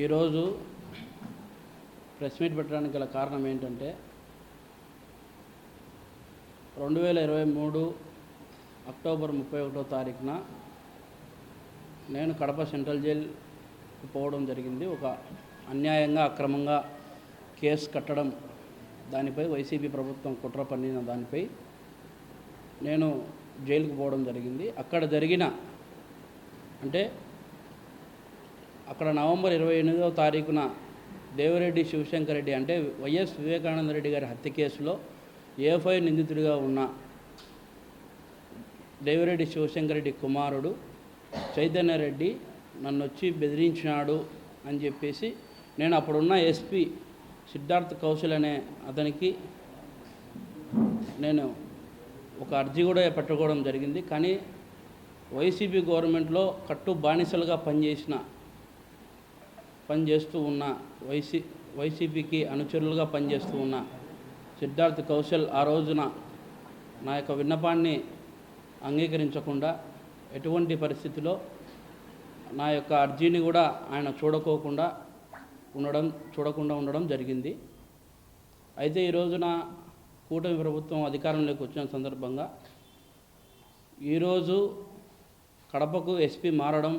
ఈరోజు press meet పెట్టడానికి గల కారణం ఏంటంటే రెండు వేల ఇరవై మూడు అక్టోబర్ ముప్పై ఒకటో తారీఖున నేను కడప సెంట్రల్ జైలు పోవడం జరిగింది. ఒక అన్యాయంగా అక్రమంగా కేసు కట్టడం దానిపై వైసీపీ ప్రభుత్వం కుట్ర పన్నిన దానిపై నేను జైలుకు పోవడం జరిగింది. అక్కడ జరిగిన అంటే అక్కడ నవంబర్ ఇరవై ఎనిమిదవ తారీఖున దేవిరెడ్డి శివశంకర్ రెడ్డి అంటే వైఎస్ వివేకానంద రెడ్డి గారి హత్య కేసులో ఏఫై నిందితుడిగా ఉన్న దేవిరెడ్డి శివశంకర్ రెడ్డి కుమారుడు చైతన్య రెడ్డి నన్ను వచ్చి బెదిరించినాడు అని చెప్పేసి నేను అప్పుడున్న ఎస్పీ సిద్ధార్థ్ కౌశల్ అనే అతనికి నేను ఒక అర్జీ కూడా పెట్టుకోవడం జరిగింది. కానీ వైసీపీ గవర్నమెంట్లో కట్టు బానిసలుగా పనిచేసిన పనిచేస్తూ ఉన్న వైసీ వైసీపీకి అనుచరులుగా పనిచేస్తూ ఉన్న సిద్ధార్థ్ కౌశల్ ఆ రోజున నా యొక్క విన్నపాన్ని అంగీకరించకుండా ఎటువంటి పరిస్థితిలో నా యొక్క అర్జీని కూడా ఆయన చూడకోకుండా ఉండడం చూడకుండా ఉండడం జరిగింది. అయితే ఈ రోజున కూటమి ప్రభుత్వం అధికారంలోకి వచ్చిన సందర్భంగా ఈరోజు కడపకు ఎస్పీ మారడం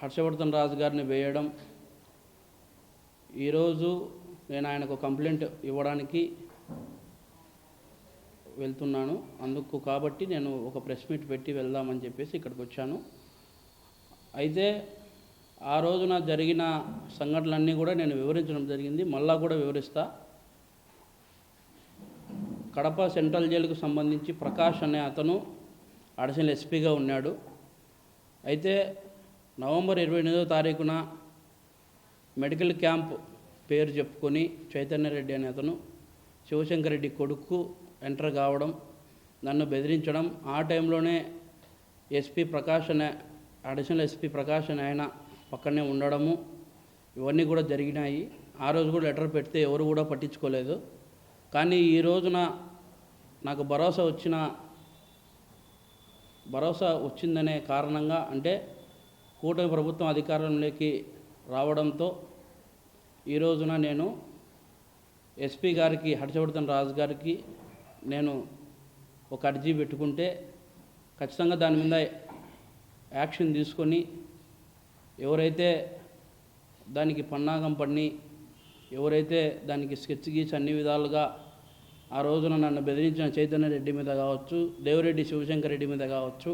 హర్షవర్ధన్ రాజు గారిని వేయడం ఈరోజు నేను ఆయనకు కంప్లైంట్ ఇవ్వడానికి వెళ్తున్నాను. అందుకు కాబట్టి నేను ఒక ప్రెస్ మీట్ పెట్టి వెళ్దామని చెప్పేసి ఇక్కడికి వచ్చాను. అయితే ఆ రోజున జరిగిన సంఘటనలన్నీ కూడా నేను వివరించడం జరిగింది. మళ్ళా కూడా వివరిస్తా. కడప సెంట్రల్ జైలుకు సంబంధించి ప్రకాష్ అనే అతను అడిషనల్ ఎస్పీగా ఉన్నాడు. అయితే నవంబర్ ఇరవై ఎనిమిదో తారీఖున మెడికల్ క్యాంప్ పేరు చెప్పుకొని చైతన్య రెడ్డి అనే అతను శివశంకర్ రెడ్డి కొడుకు ఎంటర్ కావడం నన్ను బెదిరించడం ఆ టైంలోనే ఎస్పీ ప్రకాష్ అనే అడిషనల్ ఎస్పీ ప్రకాష్ అనే ఆయన పక్కనే ఉండడము ఇవన్నీ కూడా జరిగినాయి. ఆ రోజు కూడా లెటర్ పెడితే ఎవరు కూడా పట్టించుకోలేదు. కానీ ఈ రోజున నాకు భరోసా వచ్చిన భరోసా వచ్చిందనే కారణంగా అంటే కూటమి ప్రభుత్వం అధికారంలోకి రావడంతో ఈ రోజున నేను ఎస్పీ గారికి హర్షవర్ధన్ రాజు గారికి నేను ఒక అర్జీ పెట్టుకుంటే ఖచ్చితంగా దాని మీద యాక్షన్ తీసుకొని ఎవరైతే దానికి పన్నాగం పన్ని ఎవరైతే దానికి స్కెచ్ గీసి అన్ని విధాలుగా ఆ రోజున నన్ను బెదిరించిన చైతన్య రెడ్డి మీద కావచ్చు దేవరెడ్డి శివశంకర్ రెడ్డి మీద కావచ్చు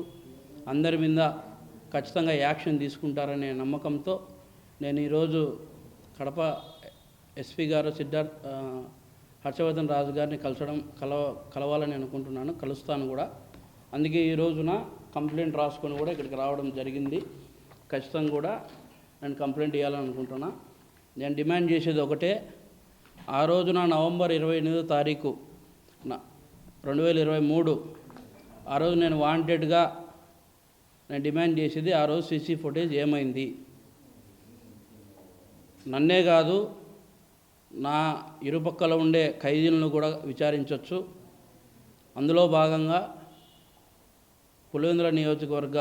అందరి మీద ఖచ్చితంగా యాక్షన్ తీసుకుంటారనే నమ్మకంతో నేను ఈరోజు కడప ఎస్పీ గారు సిద్ధార్థ్ హర్షవర్ధన్ రాజు గారిని కలసడం కలవ కలవాలని అనుకుంటున్నాను కలుస్తాను కూడా. అందుకే ఈ రోజున కంప్లైంట్ రాసుకొని కూడా ఇక్కడికి రావడం జరిగింది. ఖచ్చితంగా కూడా నేను కంప్లైంట్ ఇవ్వాలని అనుకుంటున్నా నేను డిమాండ్ చేసేది ఒకటే ఆ రోజున నవంబర్ ఇరవై ఎనిమిదో తారీఖు న- రెండు వేల ఇరవై మూడు ఆ రోజు నేను వాంటెడ్గా నేను డిమాండ్ చేసేది ఆ రోజు సీసీ ఫుటేజ్ ఏమైంది. నన్నే కాదు నా ఇరుపక్కల ఉండే ఖైదీలను కూడా విచారించవచ్చు అందులో భాగంగా పులివెందుల నియోజకవర్గ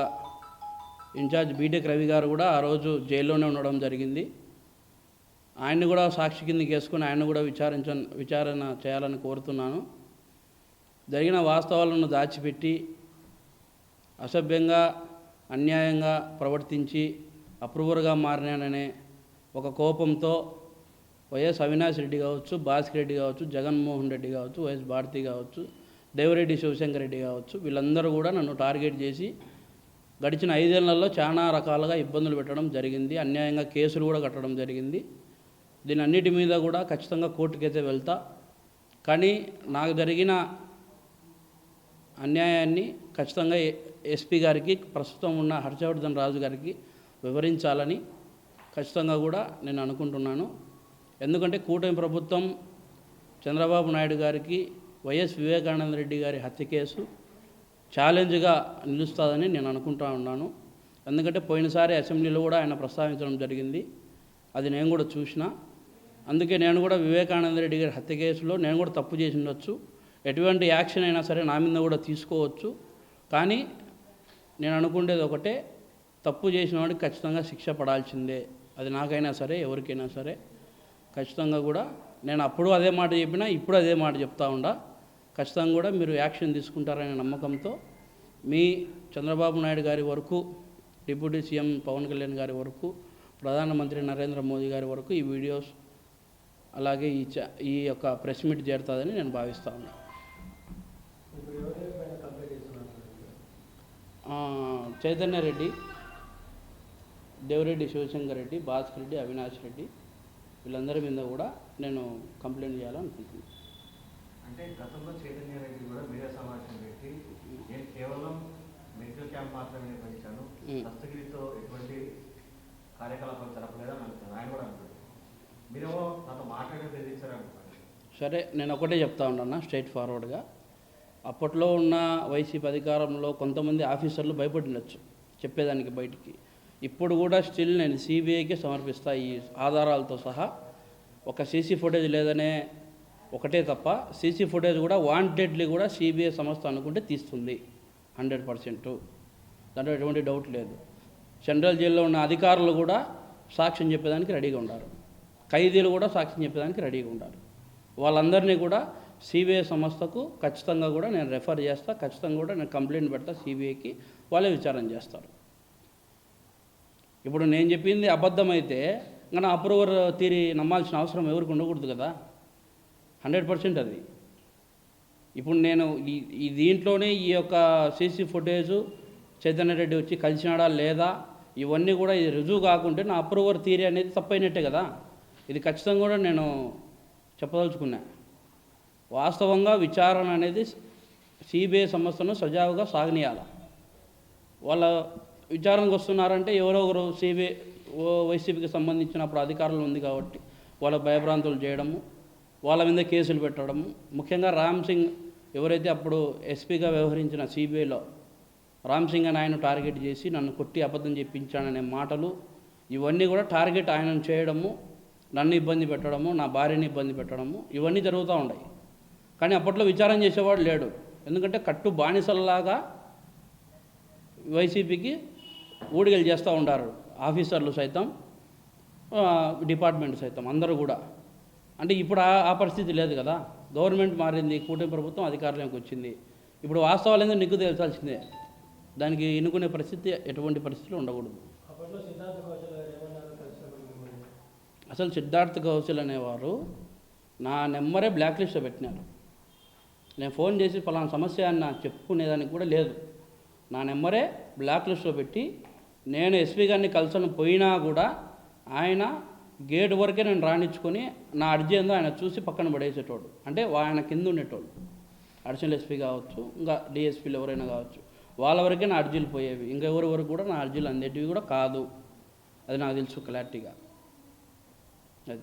ఇన్ఛార్జ్ బీటెక్ రవి గారు కూడా ఆ రోజు జైల్లోనే ఉండడం జరిగింది. ఆయన్ని కూడా సాక్షి కిందకి వేసుకుని ఆయన కూడా విచారించ విచారణ చేయాలని కోరుతున్నాను. జరిగిన వాస్తవాలను దాచిపెట్టి అసభ్యంగా అన్యాయంగా ప్రవర్తించి అప్రూవర్గా మారినాననే ఒక కోపంతో వైఎస్ అవినాష్ రెడ్డి కావచ్చు భాస్కర్ రెడ్డి కావచ్చు జగన్మోహన్ రెడ్డి కావచ్చు వైఎస్ భారతి కావచ్చు దేవరెడ్డి శివశంకర్ రెడ్డి కావచ్చు వీళ్ళందరూ కూడా నన్ను టార్గెట్ చేసి గడిచిన ఐదేళ్ళలో చాలా రకాలుగా ఇబ్బందులు పెట్టడం జరిగింది. అన్యాయంగా కేసులు కూడా కట్టడం జరిగింది. దీని అన్నిటి మీద కూడా ఖచ్చితంగా కోర్టుకైతే వెళ్తా. కానీ నాకు జరిగిన అన్యాయాన్ని ఖచ్చితంగా ఎ- ఎస్పీ గారికి ప్రస్తుతం ఉన్న హర్షవర్ధన్ రాజు గారికి వివరించాలని ఖచ్చితంగా కూడా నేను అనుకుంటున్నాను. ఎందుకంటే కూటమి ప్రభుత్వం చంద్రబాబు నాయుడు గారికి వైఎస్ వివేకానంద రెడ్డి గారి హత్య కేసు ఛాలెంజ్గా నిలుస్తుందని నేను అనుకుంటా ఉన్నాను. ఎందుకంటే పోయినసారి అసెంబ్లీలో కూడా ఆయన ప్రస్తావించడం జరిగింది. అది నేను కూడా చూసిన. అందుకే నేను కూడా వివేకానంద రెడ్డి గారి హత్య కేసులో నేను కూడా తప్పు చేసి ఉండొచ్చు. ఎటువంటి యాక్షన్ అయినా సరే నా మీద కూడా తీసుకోవచ్చు. కానీ నేను అనుకునేది ఒకటే తప్పు చేసిన వాడికి ఖచ్చితంగా శిక్ష పడాల్సిందే. అది నాకైనా సరే ఎవరికైనా సరే. ఖచ్చితంగా కూడా నేను అప్పుడు అదే మాట చెప్పినా ఇప్పుడు అదే మాట చెప్తా ఉండా. ఖచ్చితంగా కూడా మీరు యాక్షన్ తీసుకుంటారనే నమ్మకంతో మీ చంద్రబాబు నాయుడు గారి వరకు డిప్యూటీ సీఎం పవన్ కళ్యాణ్ గారి వరకు ప్రధానమంత్రి నరేంద్ర మోదీ గారి వరకు ఈ వీడియోస్ అలాగే ఈ చ ఈ యొక్క ప్రెస్ మీట్ చేరుతుందని నేను భావిస్తా ఉన్నాను చైతన్య రెడ్డి దేవరెడ్డి శివశంకర్ రెడ్డి భాస్కర్ రెడ్డి అవినాష్ రెడ్డి వీళ్ళందరి మీద కూడా నేను కంప్లైంట్ చేయాలనుకుంటున్నాను అంటే గతంలో చైతన్య రెడ్డి కూడా మీడియా సమావేశం పెట్టి నేను కేవలం మెడికల్ క్యాంప్ మాత్రమే నిర్వహించాను. మ్. దస్తగిరితో ఎటువంటి కార్యకలాపాలు జరపలేదని అంటున్నారు ఆయన కూడా అంటారు మీరేమో నాతో మాట్లాడి బెదిరించారు అంటున్నారు సరే నేను ఒకటే చెప్తా ఉన్నాను స్ట్రైట్ ఫార్వర్డ్గా. అప్పట్లో ఉన్న వైసీపీ అధికారంలో కొంతమంది ఆఫీసర్లు భయపడినచ్చు చెప్పేదానికి బయటికి. ఇప్పుడు కూడా స్టిల్ నేను సిబిఐకి సమర్పిస్తా ఈ ఆధారాలతో సహా. ఒక సీసీ ఫుటేజ్ లేదనే ఒకటే తప్ప సీసీ ఫుటేజ్ కూడా వాంటెడ్లీ కూడా సిబిఐ సంస్థ అనుకుంటే తీస్తుంది హండ్రెడ్ పర్సెంట్. దాంట్లో ఎటువంటి డౌట్ లేదు. సెంట్రల్ జైల్లో ఉన్న అధికారులు కూడా సాక్ష్యం చెప్పేదానికి రెడీగా ఉన్నారు ఖైదీలు కూడా సాక్ష్యం చెప్పేదానికి రెడీగా ఉన్నారు వాళ్ళందరినీ కూడా సిబిఐ సంస్థకు ఖచ్చితంగా కూడా నేను రెఫర్ చేస్తా ఖచ్చితంగా కూడా నేను కంప్లైంట్ పెడతా సిబిఐకి వాళ్ళే విచారణ చేస్తారు. ఇప్పుడు నేను చెప్పింది అబద్ధమైతే కానీ అప్రూవర్ తీరి నమ్మాల్సిన అవసరం ఎవరికి ఉండకూడదు కదా? హండ్రెడ్ పర్సెంట్ అది. ఇప్పుడు నేను ఈ దీంట్లోనే ఈ యొక్క సీసీ ఫుటేజు చైతన్య రెడ్డి వచ్చి కలిసినాడా లేదా ఇవన్నీ కూడా ఇది రుజువు కాకుంటే నా అప్రూవర్ థీరీ అనేది తప్పైనట్టే కదా. ఇది ఖచ్చితంగా కూడా నేను చెప్పదలుచుకున్నా. వాస్తవంగా విచారణ అనేది సిబిఐ సంస్థను సజావుగా సాగనీయాల. వాళ్ళ విచారణకు వస్తున్నారంటే ఎవరో ఒకరు సిబిఐ వైసీపీకి సంబంధించిన అప్పుడు అధికారులు ఉంది కాబట్టి వాళ్ళ భయభ్రాంతులు చేయడము వాళ్ళ మీద కేసులు పెట్టడము ముఖ్యంగా రామ్ సింగ్ ఎవరైతే అప్పుడు ఎస్పీగా వ్యవహరించిన సిబిఐలో రామ్ సింగ్ అని ఆయన టార్గెట్ చేసి నన్ను కొట్టి అబద్ధం చెప్పించాననే మాటలు ఇవన్నీ కూడా టార్గెట్ ఆయనను చేయడము నన్ను ఇబ్బంది పెట్టడము నా భార్యని ఇబ్బంది పెట్టడము ఇవన్నీ జరుగుతూ ఉన్నాయి. కానీ అప్పట్లో విచారం చేసేవాడు లేడు. ఎందుకంటే కట్టు బానిసల్లాగా వైసీపీకి ఊడిగలు చేస్తూ ఉంటారు ఆఫీసర్లు సైతం డిపార్ట్మెంట్ సైతం అందరూ కూడా. అంటే ఇప్పుడు ఆ ఆ పరిస్థితి లేదు కదా. గవర్నమెంట్ మారింది కూటమి ప్రభుత్వం అధికారంలోకి వచ్చింది. ఇప్పుడు వాస్తవాలు ఏందో నీకు తెలిసాల్సిందే దానికి ఎన్నుకునే పరిస్థితి ఎటువంటి పరిస్థితులు ఉండకూడదు. అసలు సిద్ధార్థ్ కౌశల్ అనేవారు నా నెంబరే బ్లాక్ లిస్ట్లో పెట్టినారు. నేను ఫోన్ చేసి ఫలానా సమస్య అని నాకు చెప్పుకునేదానికి కూడా లేదు. నా నెంబరే బ్లాక్ లిస్ట్లో పెట్టి నేను ఎస్పీ గారిని కలిసని పోయినా కూడా ఆయన గేట్ వరకే నేను రాణించుకొని నా అర్జీ ఏందో ఆయన చూసి పక్కన పడేసేటోడు. అంటే ఆయన కింద ఉండేటోడు. అడిషనల్ ఎస్పీ కావచ్చు ఇంకా డిఎస్పీలు ఎవరైనా కావచ్చు వాళ్ళ వరకే నా అర్జీలు పోయేవి. ఇంకా ఎవరి వరకు కూడా నా అర్జీలు అందేటివి కూడా కాదు. అది నాకు తెలుసు క్లారిటీగా. అది.